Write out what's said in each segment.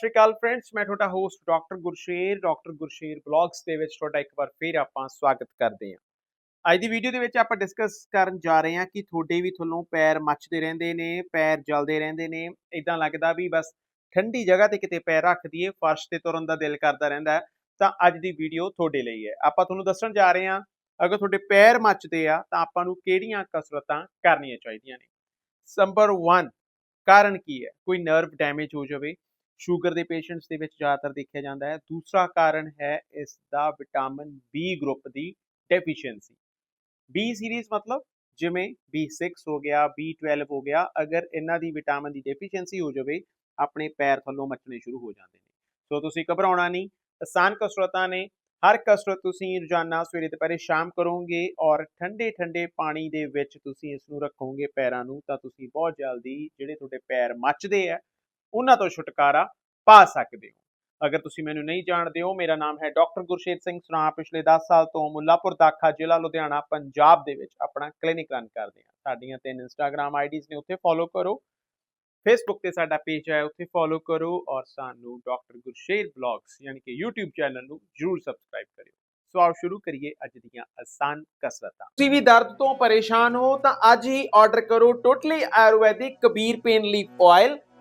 ਸ਼੍ਰੀ ਅਕਾਲ friends ਮੈਂ ਤੁਹਾਡਾ host doctor Gursher doctor Gursher blogs ਦੇ ਵਿੱਚ ਤੁਹਾਡਾ ਇੱਕ ਵਾਰ ਫੇਰ ਆਪਾਂ ਸਵਾਗਤ ਕਰਦੇ ਹਾਂ। ਅੱਜ ਦੀ ਵੀਡੀਓ ਦੇ ਵਿੱਚ ਆਪਾਂ ਡਿਸਕਸ ਕਰਨ ਜਾ ਰਹੇ ਹਾਂ ਕਿ ਤੁਹਾਡੇ ਵੀ ਤੁਹਾਨੂੰ ਪੈਰ ਮੱਚਦੇ ਰਹਿੰਦੇ ਨੇ, ਪੈਰ ਜਲਦੇ ਰਹਿੰਦੇ ਨੇ ਇਦਾਂ ਲੱਗਦਾ ਵੀ ਬਸ ਠੰਡੀ ਜਗ੍ਹਾ ਤੇ ਕਿਤੇ ਪੈਰ ਰੱਖ ਦਈਏ, ਫਰਸ਼ ਤੇ ਤੁਰਨ ਦਾ ਦਿਲ ਕਰਦਾ ਰਹਿੰਦਾ ਤਾਂ ਅੱਜ ਦੀ ਵੀਡੀਓ ਤੁਹਾਡੇ ਲਈ ਹੈ। ਆਪਾਂ ਤੁਹਾਨੂੰ ਦੱਸਣ ਜਾ ਰਹੇ ਹਾਂ, ਅਗਰ ਤੁਹਾਡੇ ਪੈਰ ਮੱਚਦੇ ਆ, ਤਾਂ ਆਪਾਂ ਨੂੰ ਕਿਹੜੀਆਂ ਕਸਰਤਾਂ ਕਰਨੀਆਂ ਚਾਹੀਦੀਆਂ ਨੇ? ਨੰਬਰ 1 ਕਾਰਨ ਕੀ ਹੈ? ਕੋਈ ਨਰਵ ਡੈਮੇਜ ਹੋ ਜਾਵੇ ਸ਼ੂਗਰ ਦੇ ਪੇਸ਼ੈਂਟਸ ਦੇ ਵਿੱਚ ਜ਼ਿਆਦਾਤਰ ਦੇਖਿਆ ਜਾਂਦਾ ਹੈ। ਦੂਸਰਾ ਕਾਰਨ ਹੈ ਇਸ ਦਾ ਵਿਟਾਮਿਨ ਬੀ ਗਰੁੱਪ ਦੀ ਡੈਫੀਸ਼ੀਐਂਸੀ। ਬੀ ਸੀਰੀਜ਼ ਮਤਲਬ ਜਿਵੇਂ B6 ਹੋ ਗਿਆ B12 ਹੋ ਗਿਆ, ਅਗਰ ਇਹਨਾਂ ਦੀ ਵਿਟਾਮਿਨ ਦੀ ਡੈਫੀਸ਼ੀਐਂਸੀ ਹੋ ਜਾਵੇ, ਆਪਣੇ ਪੈਰ ਥੱਲੋਂ ਮੱਚਣੇ ਸ਼ੁਰੂ ਹੋ ਜਾਂਦੇ ਨੇ। ਸੋ ਤੁਸੀਂ ਘਬਰਾਉਣਾ ਨਹੀਂ, ਆਸਾਨ ਕਸਰਤਾਂ ਨੇ। ਹਰ ਕਸਰਤ ਤੁਸੀਂ ਰੋਜ਼ਾਨਾ ਸਵੇਰੇ ਦੁਪਹਿਰੇ ਸ਼ਾਮ ਕਰੋਗੇ ਔਰ ਠੰਡੇ ਠੰਡੇ ਪਾਣੀ ਦੇ ਵਿੱਚ ਤੁਸੀਂ ਇਸ ਨੂੰ ਰੱਖੋਗੇ ਪੈਰਾਂ ਨੂੰ, ਤਾਂ ਤੁਸੀਂ ਬਹੁਤ ਜਲਦੀ ਜਿਹੜੇ ਤੁਹਾਡੇ ਪੈਰ ਮੱਚਦੇ ਆ, ਉਹਨਾਂ ਤੋਂ ਛੁਟਕਾਰਾ ਪਾ ਸਕਦੇ ਹੋ। ਅਗਰ ਤੁਸੀਂ ਮੈਨੂੰ ਨਹੀਂ ਜਾਣਦੇ ਹੋ, ਮੇਰਾ ਨਾਮ ਹੈ ਡਾਕਟਰ ਗੁਰਸ਼ੇਰ ਸਿੰਘ। ਸੁਨਾ ਪਿਛਲੇ 10 ਸਾਲ ਤੋਂ ਮੁੱਲਾਪੁਰ ਦਾਖਾ, ਜ਼ਿਲ੍ਹਾ ਲੁਧਿਆਣਾ, ਪੰਜਾਬ ਦੇ ਵਿੱਚ ਆਪਣਾ ਕਲੀਨਿਕ ਰਨ ਕਰਦੇ ਹਾਂ। ਸਾਡੀਆਂ ਤਿੰਨ ਇੰਸਟਾਗ੍ਰam ਆਈਡੀਜ਼ ਨੇ, ਉੱਥੇ ਫੋਲੋ ਕਰੋ। ਫੇਸਬੁੱਕ ਤੇ ਸਾਡਾ ਪੇਜ ਹੈ, ਉੱਥੇ ਫੋਲੋ ਕਰੋ ਔਰ ਸਾਨੂੰ ਡਾਕਟਰ ਗੁਰਸ਼ੇਰ ਬਲੌਗਸ ਯਾਨੀ ਕਿ YouTube ਚੈਨਲ ਨੂੰ ਜਰੂਰ ਸਬਸਕ੍ਰਾਈਬ ਕਰਿਓ। ਸੋ ਆਓ ਸ਼ੁਰੂ ਕਰੀਏ ਅੱਜ ਦੀਆਂ ਆਸਾਨ ਕਸਰਤਾਂ। ਤੁਸੀਂ ਵੀ ਦਰਦ ਤੋਂ ਪਰੇਸ਼ਾਨ ਹੋ ਤਾਂ ਅੱਜ ਹੀ ਆਰਡਰ ਕਰੋ totally Ayurvedic Kabir pain leaf oil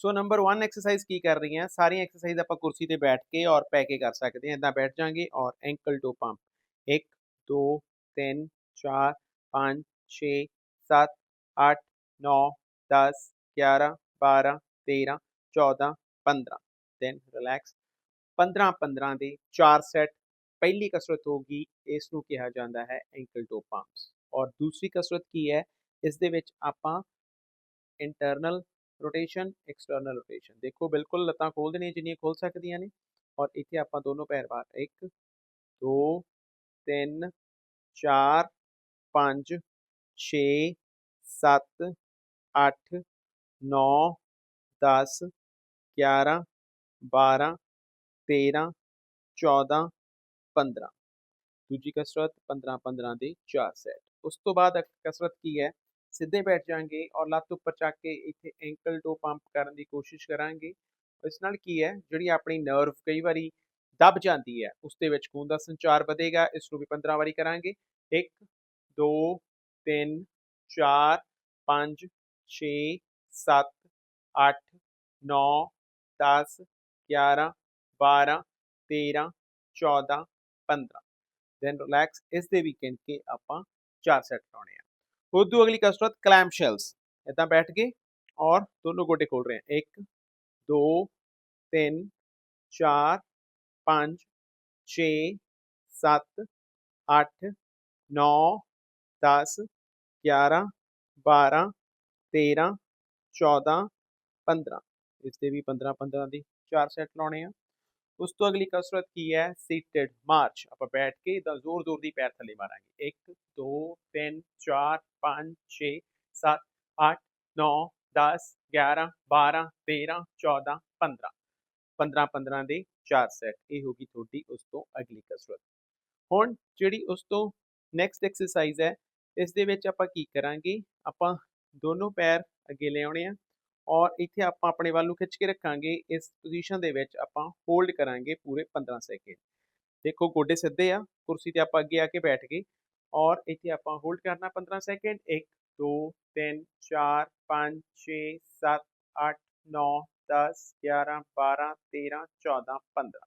ਸੋ ਨੰਬਰ 1 ਐਕਸਰਸਾਈਜ਼ ਕੀ ਕਰ ਰਹੀ ਹੈ ਸਾਰੀਆਂ ਐਕਸਰਸਾਈਜ਼ ਆਪਾਂ ਕੁਰਸੀ ਤੇ ਬੈਠ ਕੇ ਔਰ ਪੈ ਕੇ ਕਰ ਸਕਦੇ ਹਾਂ। ਇਦਾਂ ਬੈਠ ਜਾਾਂਗੇ ਔਰ ankle to pump 1 2 3 4 5 6 7 8 9 10 11 12 13 14 15 then relax 15 15 ਦੇ 4 ਸੈਟ ਪਹਿਲੀ ਕਸਰਤ ਹੋਗੀ ਇਸ ਨੂੰ ਕਿਹਾ ਜਾਂਦਾ ਹੈ ਐਂਕਲ ਟੂ ਪੰਪਸ ਔਰ ਦੂਸਰੀ ਕਸਰਤ ਕੀ ਹੈ? ਇਸ ਦੇ ਵਿੱਚ ਆਪਾਂ ਇੰਟਰਨਲ ਰੋਟੇਸ਼ਨ ਐਕਸਟਰਨਲ ਰੋਟੇਸ਼ਨ ਦੇਖੋ, ਬਿਲਕੁਲ ਲੱਤਾਂ ਖੋਲ ਦੇਣੀਆਂ ਜਿੰਨੀਆਂ ਖੋਲ ਸਕਦੀਆਂ ਨੇ ਔਰ ਇੱਥੇ ਆਪਾਂ ਦੋਨੋਂ ਪੈਰ ਬਾਹਰ 1 2 3 4 5 6 7 8 9 10 11 12 13 14 15 ਦੂਜੀ ਕਸਰਤ 15 15 ਦੇ 4 ਸੈਟ ਉਸ ਤੋਂ ਬਾਅਦ ਕਸਰਤ ਕੀ ਹੈ? ਸਿੱਧੇ ਬੈਠ ਜਾਾਂਗੇ ਔਰ ਲੱਤ ਉੱਪਰ ਚੱਕ ਕੇ ਇੱਥੇ ਐਂਕਲ ਟੋ ਪੰਪ ਕਰਨ ਦੀ ਕੋਸ਼ਿਸ਼ ਕਰਾਂਗੇ। ਇਸ ਨਾਲ ਕੀ ਹੈ, ਜਿਹੜੀ ਆਪਣੀ ਨਰਵ ਕਈ ਵਾਰੀ ਦਬ ਜਾਂਦੀ ਹੈ, ਉਸ ਦੇ ਵਿੱਚ ਖੂਨ ਦਾ ਸੰਚਾਰ ਵਧੇਗਾ, ਇਸ ਨੂੰ ਵੀ 15 ਵਾਰੀ ਕਰਾਂਗੇ। 1 2 3 4 5 6 7 8 9 10 11 12 13 14 15 ਦੈਨ ਰਿਲੈਕਸ ਇਸ ਦੇ ਵੀ ਗਿਣ ਕੇ ਆਪਾਂ ਚਾਰ ਸੈੱਟ ਲਾਉਣੇ ਆ। ਉਦੋਂ ਅਗਲੀ ਕਸਰਤ ਕਲੈਮ ਸ਼ੈਲਸ ਇਦਾਂ ਬੈਠ ਕੇ ਔਰ ਦੋਨੋਂ ਗੋਡੇ ਖੋਲ ਰਹੇ ਆ 1 2 3 4 5 6 7 8 9 10 11 12 13 14 15 ਇਸ ਦੇ ਵੀ 15 15 ਦੀ 4 ਸੈਟ ਲਾਉਣੇ ਆ ਉਸ ਤੋਂ ਅਗਲੀ ਕਸਰਤ ਕੀ ਹੈ ਸੀਟਡ ਮਾਰਚ ਆਪਾਂ ਬੈਠ ਕੇ ਇਦਾਂ ਜ਼ੋਰ ਜ਼ੋਰ ਦੀ ਪੈਰ ਥੱਲੇ ਮਾਰਾਂਗੇ 1 2 3 4 5 6 7 8 9 10 11 12 13 14 15 15 15 ਦੇ 4 ਸੈਟ ਇਹ ਹੋਗੀ ਤੁਹਾਡੀ ਉਸ ਤੋਂ ਅਗਲੀ ਕਸਰਤ ਹੁਣ ਜਿਹੜੀ ਉਸ ਤੋਂ ਨੈਕਸਟ ਐਕਸਰਸਾਈਜ਼ ਹੈ ਇਸ ਦੇ ਵਿੱਚ ਆਪਾਂ ਕੀ ਕਰਾਂਗੇ ਆਪਾਂ ਦੋਨੋਂ ਪੈਰ ਅੱਗੇ ਲਿਆਉਣੇ ਆ ਔਰ ਇੱਥੇ ਆਪਾਂ ਆਪਣੇ ਵੱਲ ਨੂੰ ਖਿੱਚ ਕੇ ਰੱਖਾਂਗੇ, ਇਸ ਪੋਜੀਸ਼ਨ ਦੇ ਵਿੱਚ ਆਪਾਂ ਹੋਲਡ ਕਰਾਂਗੇ ਪੂਰੇ 15 ਸੈਕਿੰਡ। ਦੇਖੋ ਗੋਡੇ ਸਿੱਧੇ ਆ, ਕੁਰਸੀ ਤੇ ਆਪਾਂ ਅੱਗੇ ਆ ਕੇ ਬੈਠ ਗਏ ਔਰ ਇੱਥੇ ਆਪਾਂ ਹੋਲਡ ਕਰਨਾ 15 ਸੈਕਿੰਡ। 1 2 3 4 5 6 7 8 9 10 11 12 13 14 15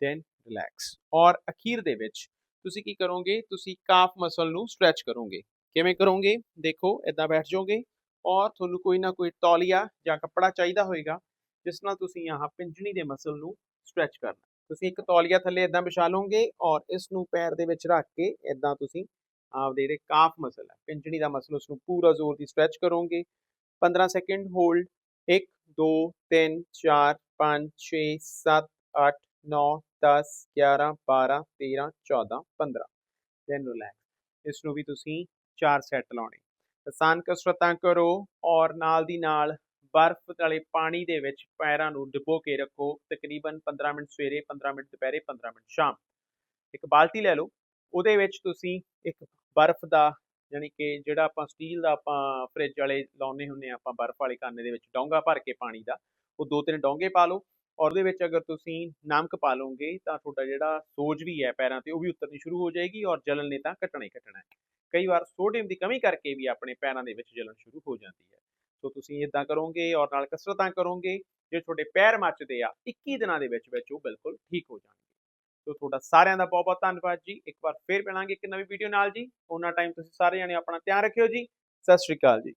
ਦੈਨ ਰਿਲੈਕਸ ਔਰ ਅਖੀਰ ਦੇ ਵਿੱਚ ਤੁਸੀਂ ਕੀ ਕਰੋਗੇ? ਤੁਸੀਂ ਕਾਫ ਮਸਲ ਨੂੰ ਸਟ੍ਰੈਚ ਕਰੋਗੇ। ਕਿਵੇਂ ਕਰੋਗੇ? ਦੇਖੋ ਇਦਾਂ ਬੈਠ ਜਾਓਗੇ। ਔਰ ਤੁਹਾਨੂੰ ਕੋਈ ਨਾ ਕੋਈ ਤੌਲੀਆ ਜਾਂ ਕੱਪੜਾ ਚਾਹੀਦਾ ਹੋਏਗਾ, ਜਿਸ ਨਾਲ ਤੁਸੀਂ ਆਹ ਪਿੰਜਣੀ ਦੇ ਮਸਲ ਨੂੰ ਸਟ੍ਰੈਚ ਕਰਨਾ। ਤੁਸੀਂ ਇੱਕ ਤੌਲੀਆ ਥੱਲੇ ਇਦਾਂ ਵਿਛਾ ਲਓਗੇ ਔਰ ਇਸ ਨੂੰ ਪੈਰ ਦੇ ਵਿੱਚ ਰੱਖ ਕੇ ਇਦਾਂ ਤੁਸੀਂ ਆਪਦੇ ਜਿਹੜੇ ਕਾਫ ਮਸਲ ਹੈ, ਪਿੰਜਣੀ ਦਾ ਮਸਲ ਉਸ ਨੂੰ ਪੂਰਾ ਜ਼ੋਰ ਦੀ ਸਟ੍ਰੈਚ ਕਰੋਗੇ। 15 ਸੈਕਿੰਡ ਹੋਲਡ 1 2 3 4 5 6 7 8 9 10 11 12 13 14 15 then relax ਇਸ ਨੂੰ ਵੀ ਤੁਸੀਂ ਚਾਰ ਸੈੱਟ ਲਾਉਣੇ। ਆਸਾਨ ਕਸਰਤਾਂ ਕਰੋ ਔਰ ਨਾਲ ਦੀ ਨਾਲ ਬਰਫ਼ ਵਾਲੇ ਪਾਣੀ ਦੇ ਵਿੱਚ ਪੈਰਾਂ ਨੂੰ ਡੁਬੋ ਕੇ ਰੱਖੋ। ਤਕਰੀਬਨ 15 ਮਿੰਟ ਸਵੇਰੇ 15 ਮਿੰਟ ਦੁਪਹਿਰੇ 15 ਮਿੰਟ ਸ਼ਾਮ। ਇੱਕ ਬਾਲਟੀ ਲੈ ਲਓ। ਉਹਦੇ ਵਿੱਚ ਤੁਸੀਂ ਇੱਕ ਬਰਫ਼ ਦਾ ਯਾਨੀ ਕਿ ਜਿਹੜਾ ਆਪਾਂ ਸਟੀਲ ਦਾ ਆਪਾਂ ਫ੍ਰਿਜ ਵਾਲੇ ਲਾਉਨੇ ਹੁੰਨੇ ਆ ਆਪਾਂ ਬਰਫ਼ ਵਾਲੇ ਖਾਨੇ ਦੇ ਵਿੱਚ ਡੋਂਗਾ ਭਰ ਕੇ ਪਾਣੀ ਦਾ, ਉਹ ਦੋ ਤਿੰਨ ਡੋਂਗੇ ਪਾ ਲਓ। ਔਰ ਉਹਦੇ ਵਿੱਚ ਅਗਰ ਤੁਸੀਂ ਨਮਕ ਪਾ ਲਓਗੇ ਤਾਂ ਤੁਹਾਡਾ ਜਿਹੜਾ ਸੋਜ ਵੀ ਹੈ ਪੈਰਾਂ ਤੇ, ਉਹ ਵੀ ਉਤਰਨੀ ਸ਼ੁਰੂ ਹੋ ਜਾਏਗੀ ਔਰ ਜਲਨ ਨੇ ਤਾਂ ਘਟਣਾ ਹੀ ਘਟਣਾ ਹੈ। ਕਈ ਵਾਰ ਸੋਡੀਅਮ ਦੀ ਕਮੀ ਕਰਕੇ ਵੀ ਆਪਣੇ ਪੈਰਾਂ ਦੇ ਵਿੱਚ ਜਲਨ ਸ਼ੁਰੂ ਹੋ ਜਾਂਦੀ ਹੈ। ਸੋ ਤੁਸੀਂ ਇਦਾਂ ਕਰੋਗੇ ਔਰ ਨਾਲ ਕਸਰਤਾਂ ਕਰੋਗੇ, ਜੇ ਤੁਹਾਡੇ ਪੈਰ ਮੱਚਦੇ ਆ 21 ਦਿਨਾਂ ਦੇ ਵਿੱਚ ਵਿੱਚ ਉਹ ਬਿਲਕੁਲ ਠੀਕ ਹੋ ਜਾਣਗੇ। ਸੋ ਤੁਹਾਡਾ ਸਾਰਿਆਂ ਦਾ ਬਹੁਤ ਬਹੁਤ ਧੰਨਵਾਦ ਜੀ। ਇੱਕ ਵਾਰ ਫੇਰ ਮਿਲਾਂਗੇ ਇੱਕ ਨਵੀਂ ਵੀਡੀਓ ਨਾਲ ਜੀ। ਉਹਨਾਂ ਟਾਈਮ ਤੁਸੀਂ ਸਾਰੇ ਜਣੇ ਆਪਣਾ ਧਿਆਨ ਰੱਖਿਓ ਜੀ। ਸਤਿ ਸ਼੍ਰੀ ਅਕਾਲ ਜੀ।